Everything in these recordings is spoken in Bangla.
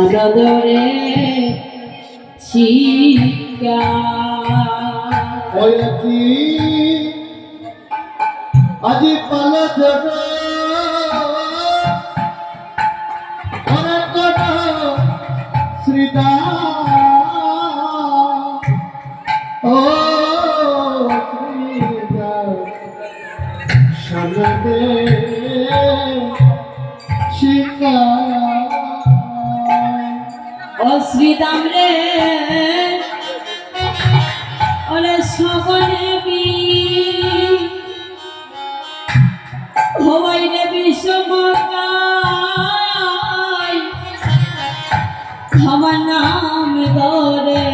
আনন্দরে শিকা। হয়েছি আজি পালা যাব অনেক শ্রীদা। ও অশ্রিতাম রে। ওরে সবনে হবাই রে বিশ্বমকাই আমার নাম ধরে।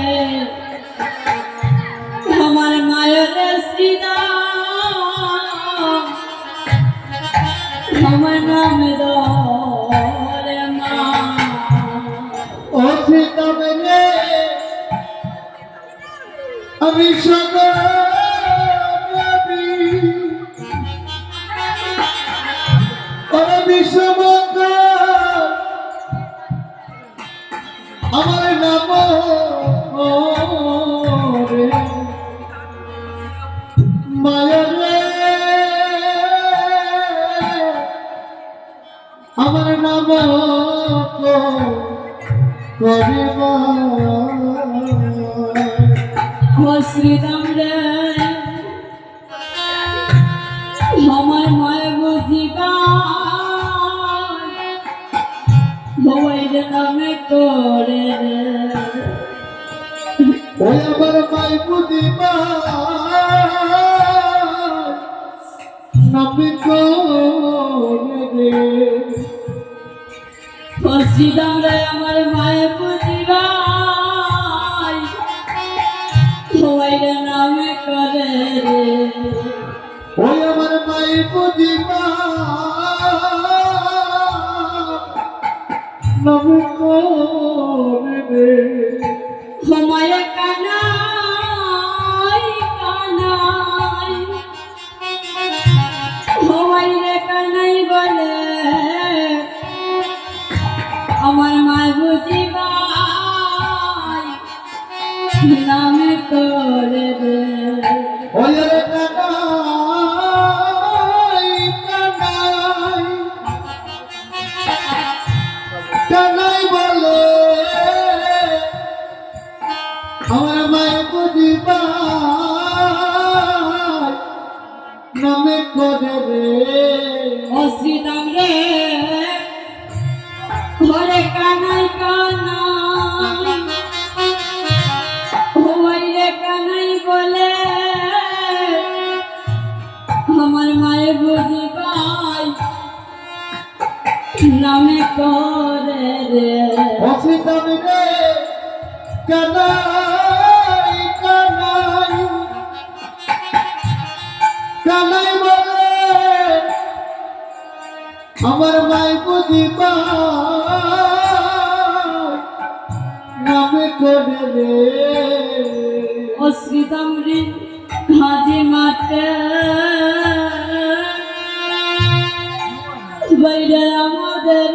আমার মায়ের শ্রীদাম আমার নাম ধরে। আমি ওরে আমার নাম রে মায়া রে। আমার নাম করিবা শ্রীরাম রে। আমার মায় বুঝিবা ভবাইর নামে করে রে ওই আমার মাই বুঝিবা নামি রে সময় কানাই কানাই হওয়াই রে কানাই বলে আমার মায় বুঝিবাই নামে করে রে কানাই বলে। আমার মায়ের বুঝিবা নামে করে রে। ঘরে কানাই কানাই। হওয়াই কানাই বলে। আমার মায়ে বুঝি পাই নামে করে। কানাই কানাই। কানাই বলে, আমার মাই বুঝিবা নামে করে রে। অশ্রিতাম হাজি মাতে বাইরে আমাদের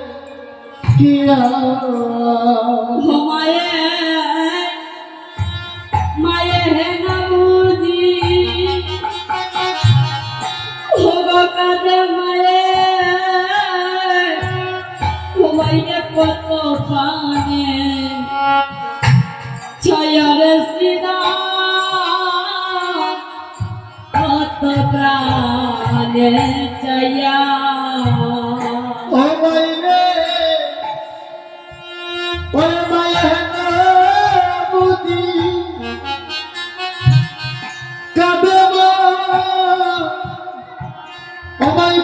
কত পানে। ছয়রে সিদা কত প্রাণে চয়া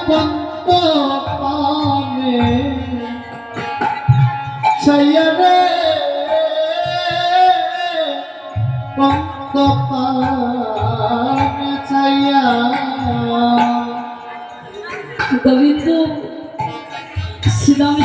পন্ত পানে ছাইয়ারে অন্ত পানে ছাইয়া গোবিন্দ শ্রীরাম